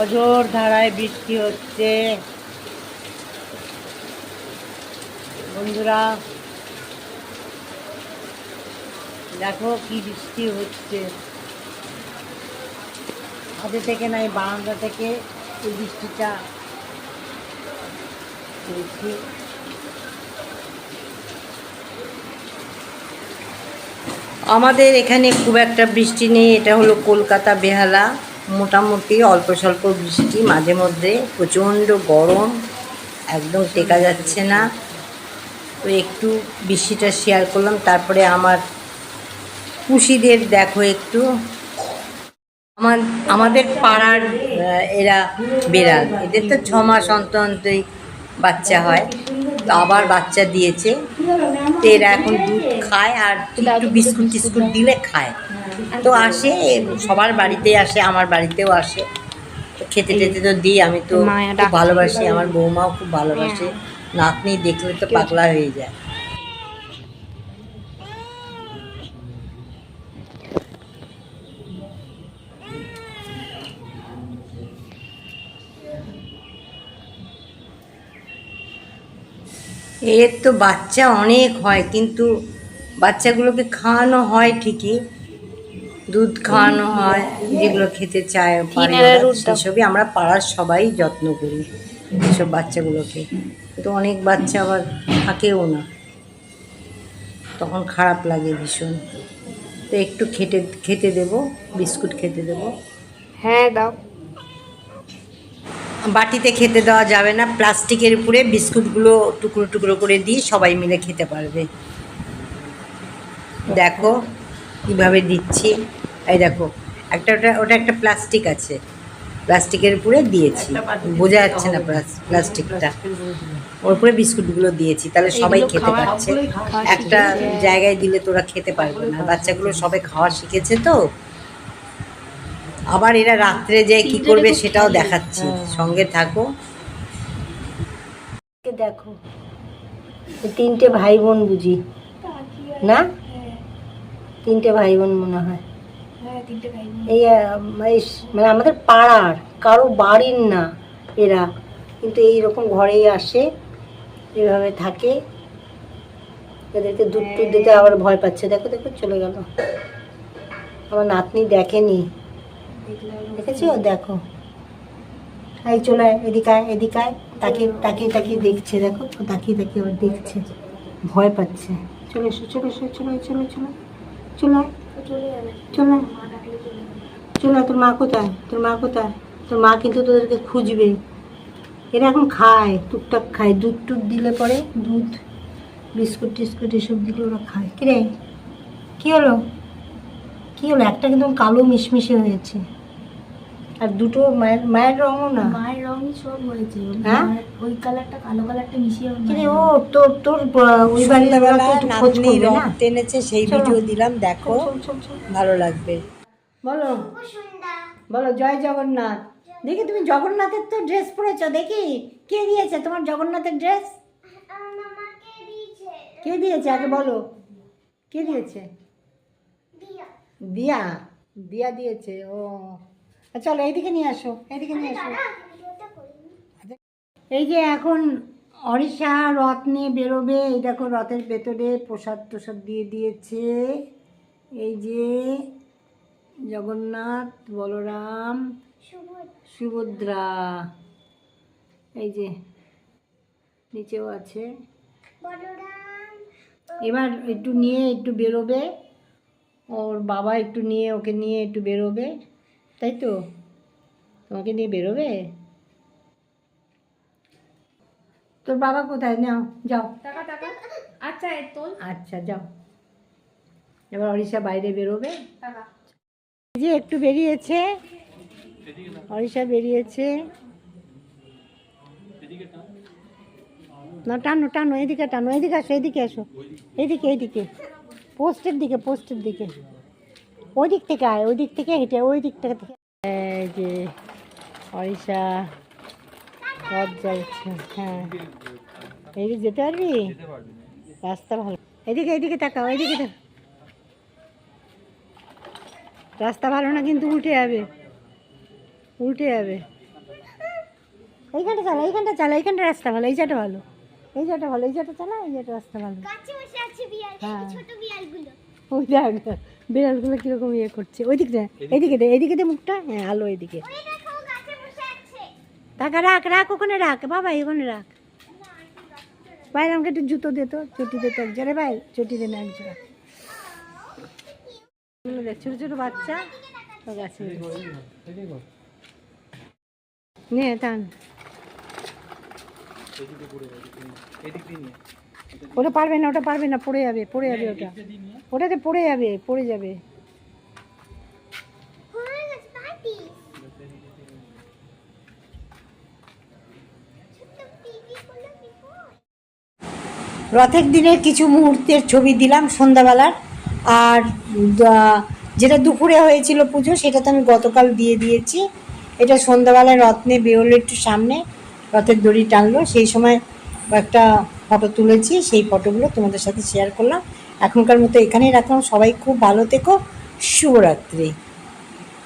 অজোর ধারায় বৃষ্টি হচ্ছে। বন্ধুরা, দেখো কি বৃষ্টি হচ্ছে। হাতে থেকে নাই, বারান্দা থেকে এই বৃষ্টিটা আমাদের এখানে খুব একটা বৃষ্টি নেই, এটা হলো কলকাতা বেহালা। মোটামুটি অল্প স্বল্প বৃষ্টি, মাঝে মধ্যে প্রচণ্ড গরম, একদম টেকা যাচ্ছে না। তো একটু বৃষ্টিটা শেয়ার করলাম, তারপরে আমার পুষিদের দেখো একটু। আমার, আমাদের পাড়ার এরা বেড়াল, এদের তো ছ মাস অন্তর অন্তরই বাচ্চা হয়, তো আবার বাচ্চা দিয়েছে। এরা এখন দুধ খায় আর একটু বিস্কুট টিস্কুট দিলে খায়। তো আসে সবার বাড়িতে আসে আমার বাড়িতেও আসে। খেতে টেতে তো দিই আমি তো খুব ভালোবাসি আমার বৌমাও খুব ভালোবাসে। নাতনি দেখলে তো পাগলা হয়ে যায়। এর তো বাচ্চা অনেক হয় কিন্তু বাচ্চাগুলোকে খাওয়ানো হয় ঠিকই। দুধ খাওয়ানো হয় যেগুলো খেতে চায় সেসবই আমরা পাড়ার সবাই যত্ন করি এসব বাচ্চাগুলোকে। তো অনেক বাচ্চা আবার থাকেও না। তখন খারাপ লাগে ভীষণ। তো একটু খেতে খেতে দেবো বিস্কুট খেতে দেবো। হ্যাঁ দাও। বাটিতে খেতে দেওয়া যাবে না প্লাস্টিকের উপরে বিস্কুটগুলো টুকরো টুকরো করে দিই সবাই মিলে খেতে পারবে। দেখো কীভাবে দিচ্ছি? এই দেখো একটা ওটা ওটা একটা প্লাস্টিক আছে। প্লাস্টিকের উপরে দিয়েছি। বোঝা যাচ্ছে না প্লাস- প্লাস্টিকটা। ওর উপরে বিস্কুটগুলো দিয়েছি তাহলে সবাই খেতে পারছে। একটা জায়গায় দিলে তোরা খেতে পারবে না। বাচ্চাগুলো সবে খাওয়া শিখেছে তো? আবার এরা রাত্রে যে কি করবে সেটাও দেখাচ্ছি। সঙ্গে থাকো। দেখো তিনটে ভাই বোন বুঝি না? তিনটে ভাই বোন মনে হয়। এই আহ, এই মানে আমাদের পাড়ার কারও বাড়ির না এরা। কিন্তু এই রকম ঘরেই আসে এভাবে থাকে। এদেরকে দুধ টুধ দিতে আবার ভয় পাচ্ছে। দেখো দেখো চলে গেল। আমার নাতনি দেখেনি। দেখেছ? দেখো। এই চলে আয়, এদিকে আয়, এদিকে আয়। তাকিয়ে তাকিয়ে তাকিয়ে দেখছে। দেখো ও তাকিয়ে তাকিয়ে আবার দেখছে। ভয় পাচ্ছে। চলে এসো চলে এসো চলো চলো চলো চলো। চলো। চলো, তোর মা কোথায়? তোর মা কোথায়? তোর মা কিন্তু তোদেরকে খুঁজবে। এরা এখন খায়, টুকটাক খায়। দুধ টুধ দিলে পরে দুধ, বিস্কুট টিস্কুট এসব দিলে ওরা খায়। কিরে? কী হলো? কী হলো? একটা কিন্তু কালো মিশমিশে হয়েছে। আর দুটো মায়ের মায়ের রঙও না। মায়ের রঙই সব হয়েছে হ্যাঁ? ওই কালারটা কালো কালারটা মিশিয়ে ও তোর তোর ওই বাড়ির খোঁজ করবে রং না? টেনেছে সেই ভিডিও দিলাম দেখো। ভালো লাগবে। বলো। বলো জয় জগন্নাথ। দেখি তুমি জগন্নাথের তো ড্রেস পরেছো দেখি। কে দিয়েছে তোমার জগন্নাথের ড্রেস কে দিয়েছে? আগে বলো। কে দিয়েছে? দিয়া দিয়া দিয়েছে ও। চলো এইদিকে নিয়ে আসো এইদিকে নিয়ে আসো। এই যে এখন অরিষা রথ নিয়ে বেরোবে এই দেখো রথের ভেতরে প্রসাদ প্রসাদ দিয়ে দিয়েছে। এই যে জগন্নাথ বলরাম সুভদ্রা। এই যে নিচেও আছে। এবার একটু নিয়ে একটু বেরোবে ওর বাবা একটু নিয়ে ওকে নিয়ে একটু বেরোবে। তাই তো? তোমাকে নিয়ে বেরোবে? তোর বাবা কোথায়? নাও যাও। টাকা টাকা। আচ্ছা আচ্ছা যাও। এবার অরিষা বাইরে বেরোবে। যে একটু বেরিয়েছে। অরিষা বেরিয়েছে। না টানো টানো এদিকে টানো এদিকে আসো এদিকে আসো। এদিকে এদিকে। পোস্টের দিকে পোস্টের দিকে। ওই দিক থেকে আয় ওই দিক থেকে হেঁটে ওই দিক থেকে এই যে অরিষা রথ যাচ্ছে হ্যাঁ। এদিকে যেতে পারবি? রাস্তা ভালো। এদিকে এদিকে তাকাও এদিকে তাকাও। রাস্তা ভালো না কিন্তু উল্টে যাবে। উল্টে যাবে। এইখানটা চালা এইখানটা চালা এইখানটা রাস্তা ভালো এই জায়গাটা ভালো। এই জায়গাটা ভালো এই জায়গাটা চালা এই জায়গাটা রাস্তা ভালো। হ্যাঁ। ওই দেখ। বিড়ালগুলো কীরকম ইয়ে করছে? ওই দিকটা এইদিকে দে এইদিকে দে মুখটা। হ্যাঁ আলো এইদিকে ওই দেখো গাছে বসে আছে। টাকা রাখ রাখ ওখানে রাখ। বাবা ওখানে রাখ। ভাই আমাকে একটু জুতো দে তো চটি দে তো একজোড়ে। ভাই চটি দে না একজোড়া। দেখ ছোটো ছোটো বাচ্চা। তো গাছে নে টান। ওটা পারবে না, ওটা পারবে না, পড়ে যাবে পড়ে যাবে ওটা। ওটাতে পড়ে যাবে পড়ে যাবে। রথের দিনের কিছু মুহূর্তের ছবি দিলাম সন্ধ্যাবেলার। আর যেটা দুপুরে হয়েছিল পুজো সেটা তো আমি গতকাল দিয়ে দিয়েছি। এটা সন্ধ্যাবেলায় রত্নে বেরোলো একটু সামনে, রথের দড়ি টানলো। সেই সময় একটা ফটো তুলেছি, সেই ফটোগুলো তোমাদের সাথে শেয়ার করলাম। এখনকার মতো এখানেই রাখলাম। সবাই খুব ভালো থেকো। শুভরাত্রি।